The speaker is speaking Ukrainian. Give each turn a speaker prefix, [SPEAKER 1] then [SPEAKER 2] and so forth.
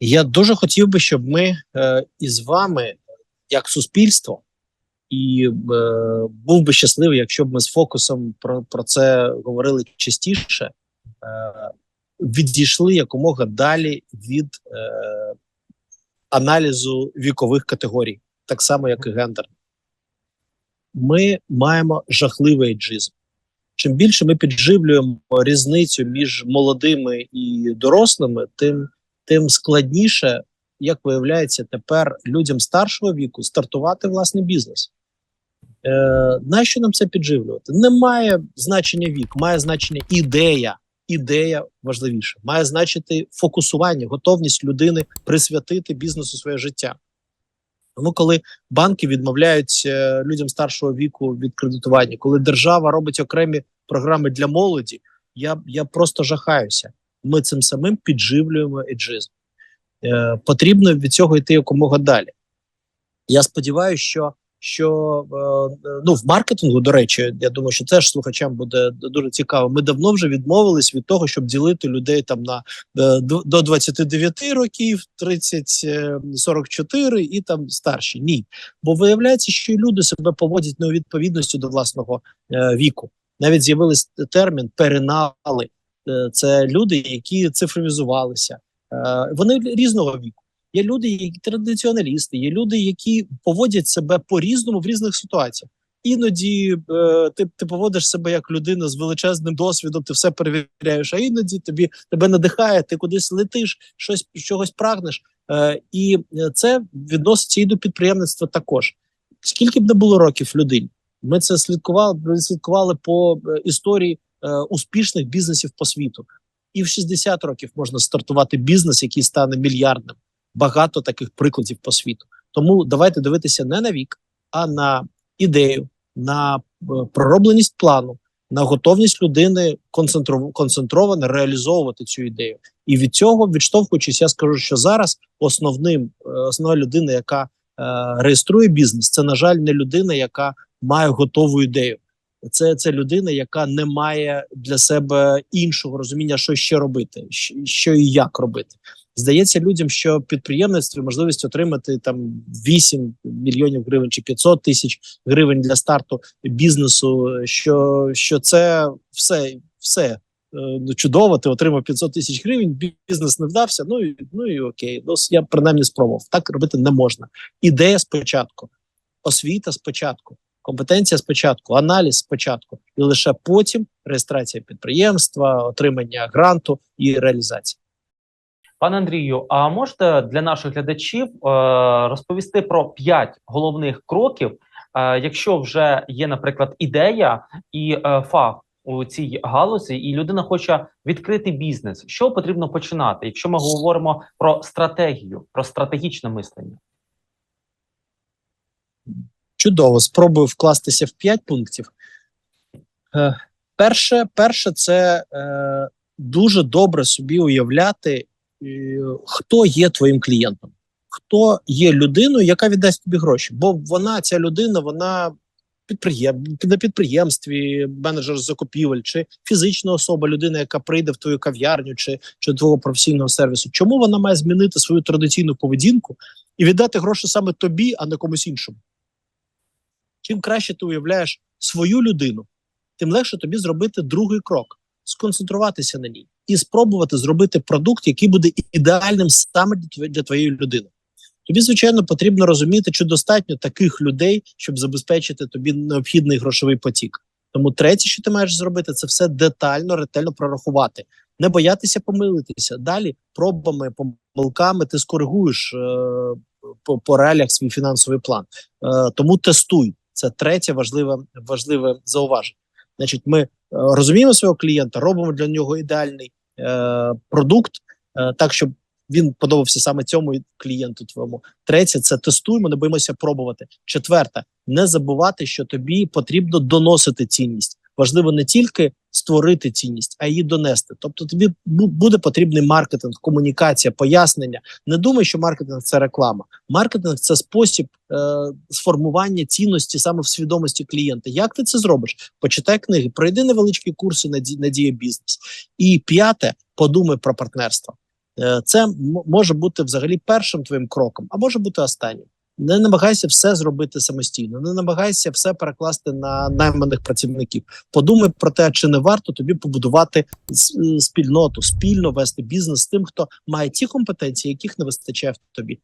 [SPEAKER 1] Я дуже хотів би, щоб ми е, із вами, як суспільство, і е, був би щасливий, якщо б ми з фокусом про, про це говорили частіше, е, відійшли якомога далі від е, аналізу вікових категорій, так само, як і гендер. Ми маємо жахливий ейджизм. Чим більше ми підживлюємо різницю між молодими і дорослими, тим тим складніше, як виявляється, тепер людям старшого віку стартувати власний бізнес. Е, Нащо нам це підживлювати? Немає значення вік, має значення ідея. Ідея важливіша, має значити фокусування, готовність людини присвятити бізнесу своє життя. Тому, коли банки відмовляють е, людям старшого віку від кредитування, коли держава робить окремі програми для молоді, я я просто жахаюся ми цим самим підживлюємо еджизм. Е, Потрібно від цього йти якомога далі. Я сподіваюся, що що е, ну в маркетингу, до речі, я думаю, що теж слухачам буде дуже цікаво. Ми давно вже відмовились від того, щоб ділити людей там на е, до 29 років, 30-44 і там старші. Ні, бо виявляється, що і люди себе поводять не у відповідності до власного е, віку. Навіть з'явився термін перенали. Е, це люди, які цифровізувалися. Е, вони різного віку. Є люди, які традиціоналісти, є люди, які поводять себе по-різному в різних ситуаціях. Іноді е, ти ти поводиш себе як людина з величезним досвідом, ти все перевіряєш, а іноді тобі тебе надихає, ти кудись летиш, щось чогось прагнеш. І це відноситься і до підприємництва також. Скільки б не було років людині, ми це слідкували, слідкували по історії успішних бізнесів по світу. І в 60 років можна стартувати бізнес, який стане мільярдним. Багато таких прикладів по світу. Тому давайте дивитися не на вік, а на ідею, на е, проробленість плану, на готовність людини концентровано реалізовувати цю ідею. І від цього, відштовхуючись, я скажу, що зараз основним е, основна людина, яка е, реєструє бізнес, це на жаль, не людина, яка має готову ідею. Це це людина, яка не має для себе іншого розуміння, що ще робити, що і як робити. Здається людям, що підприємництво можливість отримати там 8 мільйонів гривень чи 500 тисяч гривень для старту бізнесу. Що що це все все е, ну, чудово. Ти отримав 500 тисяч гривень. Бізнес не вдався. Ну і ну і окей, ну я принаймні спробував. Так робити не можна. Ідея спочатку, освіта спочатку компетенція спочатку, аналіз спочатку, і лише потім реєстрація підприємства, отримання гранту і реалізація.
[SPEAKER 2] Пане Андрію, а можете для наших глядачів е, розповісти про п'ять головних кроків, е, якщо вже є, наприклад, ідея і е, фах у цій галузі, і людина хоче відкрити бізнес, що потрібно починати, якщо ми говоримо про стратегію, про стратегічне мислення?
[SPEAKER 1] Чудово, спробую вкластися в п'ять пунктів. Е, Перше, перше, це е, дуже добре собі уявляти, е, хто є твоїм клієнтом, хто є людиною, яка віддасть тобі гроші. Бо вона, ця людина, вона підприєм, на підприємстві, менеджер закупівель, чи фізична особа, людина, яка прийде в твою кав'ярню чи, чи до твого професійного сервісу. Чому вона має змінити свою традиційну поведінку і віддати гроші саме тобі, а не комусь іншому? Чим краще ти уявляєш свою людину, тим легше тобі зробити другий крок, сконцентруватися на ній і спробувати зробити продукт, який буде ідеальним саме для твоєї людини. Тобі, звичайно, потрібно розуміти, чи достатньо таких людей, щоб забезпечити тобі необхідний грошовий потік. Тому третє, що ти маєш зробити, це все детально, ретельно прорахувати, не боятися помилитися. Далі пробами, помилками ти скоригуєш е, по, по реаліях свій фінансовий план. Е, Тому тестуй. Це третє важливе важливе зауваження. Значить, ми е, розуміємо свого клієнта, робимо для нього ідеальний е, продукт, е, так щоб він подобався саме цьому клієнту. Твоєму третє це тестуємо, не боїмося пробувати. Четверте, не забувати, що тобі потрібно доносити цінність. Важливо не тільки створити цінність, а її донести. Тобто, тобі буде потрібний маркетинг, комунікація, пояснення. Не думай, що маркетинг це реклама. Маркетинг це спосіб е, сформування цінності саме в свідомості клієнта. Як ти це зробиш? Почитай книги, пройди невеличкі курси на на бізнес. І п'яте, подумай про партнерство. Е, Це може бути взагалі першим твоїм кроком, а може бути останнім. Не намагайся все зробити самостійно, не намагайся все перекласти на найманих працівників. Подумай про те, чи не варто тобі побудувати спільноту, спільно вести бізнес з тим, хто має ті компетенції, яких не вистачає в тобі.